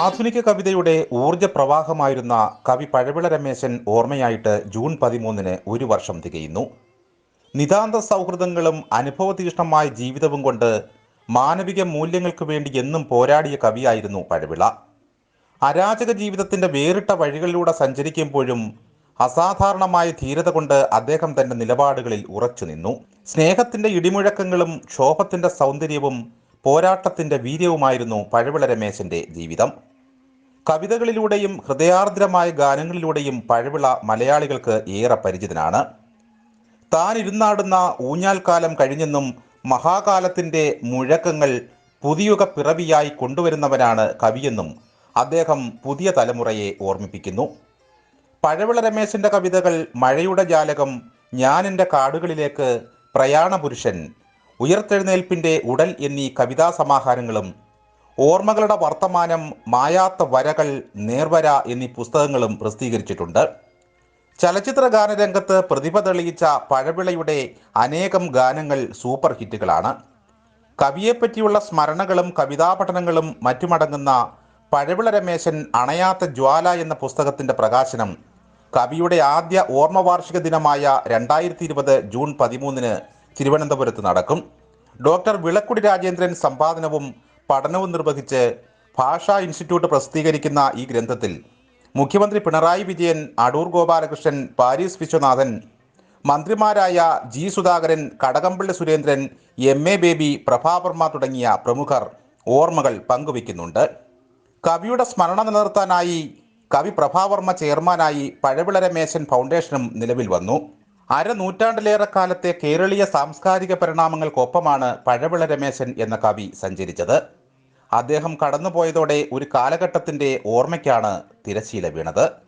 ആധുനിക കവിതയുടെ ഊർജ പ്രവാഹമായിരുന്ന കവി പഴവിള രമേശൻ ഓർമ്മയായിട്ട് ജൂൺ പതിമൂന്നിന് ഒരു വർഷം തികയുന്നു. നിതാന്ത സൗഹൃദങ്ങളും അനുഭവതീഷ്ണമായ ജീവിതവും കൊണ്ട് മാനവിക മൂല്യങ്ങൾക്ക് വേണ്ടി എന്നും പോരാടിയ കവിയായിരുന്നു പഴവിള. അരാജക ജീവിതത്തിന്റെ വേറിട്ട വഴികളിലൂടെ സഞ്ചരിക്കുമ്പോഴും അസാധാരണമായ ധീരത കൊണ്ട് അദ്ദേഹം തന്റെ നിലപാടുകളിൽ ഉറച്ചു നിന്നു. സ്നേഹത്തിന്റെ ഇടിമുഴക്കങ്ങളും ക്ഷോഭത്തിന്റെ സൗന്ദര്യവും പോരാട്ടത്തിന്റെ വീര്യവുമായിരുന്നു പഴവിള രമേശന്റെ ജീവിതം. കവിതകളിലൂടെയും ഹൃദയാർദ്രമായ ഗാനങ്ങളിലൂടെയും പഴവിള മലയാളികൾക്ക് ഏറെ പരിചിതനാണ്. താൻ ഇരുന്നാടുന്ന ഊഞ്ഞാൽക്കാലം കഴിഞ്ഞെന്നും മഹാകാലത്തിന്റെ മുഴക്കങ്ങൾ പുതിയുഗ പിറവിയായി കൊണ്ടുവരുന്നവനാണ് കവിയെന്നും അദ്ദേഹം പുതിയ തലമുറയെ ഓർമ്മിപ്പിക്കുന്നു. പഴവിള രമേശന്റെ കവിതകൾ മഴയുടെ ജാലകം ഞാൻ എന്റെ കാടുകളിലേക്ക് പ്രയാണപുരുഷൻ ഉയർത്തെഴുന്നേൽപ്പിന്റെ ഉടൽ എന്നീ കവിതാ സമാഹാരങ്ങളും ഓർമ്മകളുടെ വർത്തമാനം മായാത്ത വരകൾ നേർവര എന്നീ പുസ്തകങ്ങളും പ്രസിദ്ധീകരിച്ചിട്ടുണ്ട്. ചലച്ചിത്ര ഗാനരംഗത്ത് പ്രതിഭ തെളിയിച്ച പഴവിളയുടെ അനേകം ഗാനങ്ങൾ സൂപ്പർ ഹിറ്റുകളാണ്. കവിയെപ്പറ്റിയുള്ള സ്മരണകളും കവിതാപഠനങ്ങളും മറ്റുമടങ്ങുന്ന പഴവിള രമേശൻ അണയാത്ത ജ്വാല എന്ന പുസ്തകത്തിന്റെ പ്രകാശനം കവിയുടെ ആദ്യ ഓർമ്മ വാർഷിക ദിനമായ രണ്ടായിരത്തി ഇരുപത് ജൂൺ പതിമൂന്നിന് തിരുവനന്തപുരത്ത് നടക്കും. ഡോക്ടർ വിളക്കുടി രാജേന്ദ്രൻ സമ്പാദനവും പഠനവും നിർവഹിച്ച് ഭാഷാ ഇൻസ്റ്റിറ്റ്യൂട്ട് പ്രസിദ്ധീകരിക്കുന്ന ഈ ഗ്രന്ഥത്തിൽ മുഖ്യമന്ത്രി പിണറായി വിജയൻ അടൂർ ഗോപാലകൃഷ്ണൻ പാരീസ് വിശ്വനാഥൻ മന്ത്രിമാരായ G Sudhakaran Kadakampally Surendran M A Baby Prabhavarma തുടങ്ങിയ പ്രമുഖർ ഓർമ്മകൾ പങ്കുവയ്ക്കുന്നുണ്ട്. കവിയുടെ സ്മരണ നിലനിർത്താനായി കവി പ്രഭാവർമ്മ ചെയർമാനായി പഴവിളര രമേശൻ ഫൗണ്ടേഷനും നിലവിൽ വന്നു. അരനൂറ്റാണ്ടിലേറെ കാലത്തെ കേരളീയ സാംസ്കാരിക പരിണാമങ്ങൾക്കൊപ്പമാണ് പഴവിള രമേശൻ എന്ന കവി സഞ്ചരിച്ചത്. അദ്ദേഹം കടന്നുപോയതോടെ ഒരു കാലഘട്ടത്തിന്റെ ഓർമ്മയ്ക്കാണ് തിരശീല വീണത്.